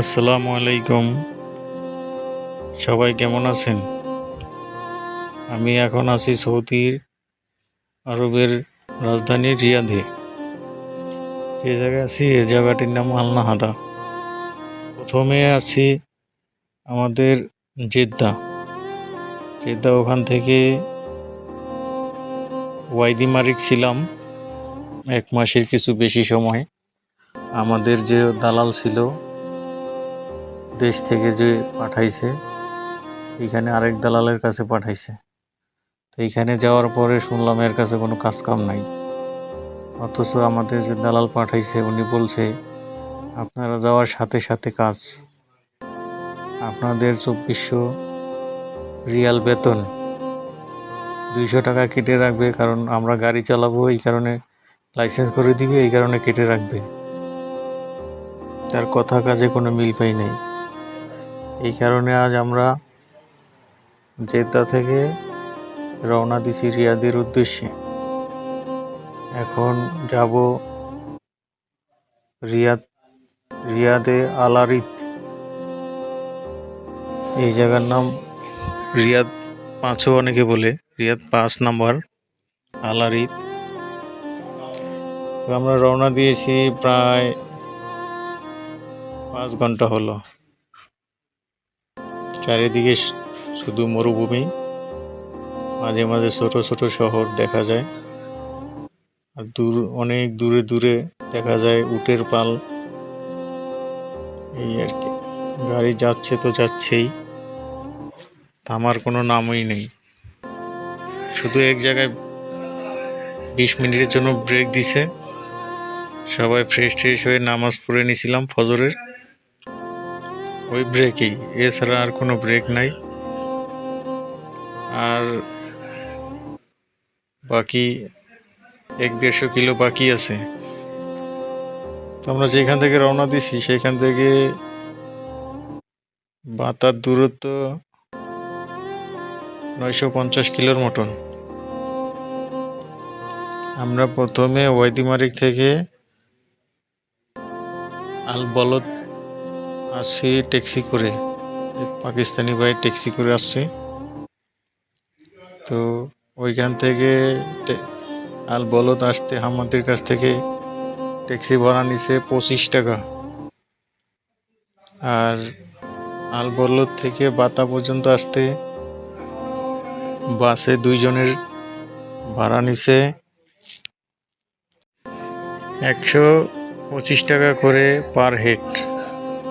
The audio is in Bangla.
আসসালামু আলাইকুম। সবাই কেমন আছেন? আমি এখন আছি সৌদি আরবের রাজধানী রিয়াদে। যে জায়গায় আছি এই জায়গাটির নাম আলনাহাদা। প্রথমে আছি আমাদের জেদ্দা। জেদ্দা ওখান থেকে ওয়াইদি মারিক ছিলাম, এক মাসের কিছু বেশি সময়। আমাদের যে দালাল ছিল দেশ থেকে যে পাঠাইছে এখানে আরেক দালালের কাছে পাঠাইছে। তো এইখানে যাওয়ার পরে শুনলাম এর কাছে কোনো কাজ কাম নাই। অথচ আমাদের যে দালাল পাঠাইছে, উনি বলছে, আপনারা যাওয়ার সাথে সাথে কাজ। আপনাদের চব্বিশশো রিয়াল বেতন। দুইশো টাকা কেটে রাখবে, কারণ আমরা গাড়ি চালাবো, এই কারণে লাইসেন্স করে দিবে, এই কারণে কেটে রাখবে। তার কথা কাজে কোনো মিল পাই নাই। এই কারণে আজ আমরা জেদ্দা থেকে রওনা দিছি রিয়াদের উদ্দেশ্যে। এখন যাব রিয়াদ, রিয়াদে আলারিত। এই জায়গার নাম রিয়াদ পাঁচও অনেকে বলে, রিয়াদ পাঁচ নাম্বার আলারিত। আমরা রওনা দিয়েছি প্রায় পাঁচ ঘণ্টা হলো। চারিদিকে শুধু মরুভূমি। মাঝে মাঝে ছোট ছোট শহর দেখা যায়। আর দূর, অনেক দূরে দূরে দেখা যায় উটের পাল। এই আর কি। গাড়ি যাচ্ছে তো যাচ্ছেই। থামার কোনো নামই নেই। শুধু এক জায়গায় বিশ মিনিটের জন্য ব্রেক দিছে। সবাই ফ্রেশ ট্রেশ হয়ে নামাজ পড়ে নিয়েছিলাম ফজরের। ওই ব্রেকই। এছাড়া আর কোনো ব্রেক নাই। আর বাকি এক দেড়শো কিলো বাকি আছে। তো আমরা যেখান থেকে রওনা দিছি, সেখান থেকে বাতার দূরত্ব নয়শো পঞ্চাশ কিলোর মতন। আমরা প্রথমে ওয়াইদিমারিক থেকে আল আসছি ট্যাক্সি করে। পাকিস্তানি ভাই ট্যাক্সি করে আসছে। তো ওইখান থেকে আল বলদ আসতে আমাদের কাছ থেকে ট্যাক্সি ভাড়া নিছে পঁচিশ টাকা। আর আল বলদ থেকে বাতা পর্যন্ত আসতে বাসে দুইজনের ভাড়া নিছে একশো পঁচিশ টাকা করে পার হেড।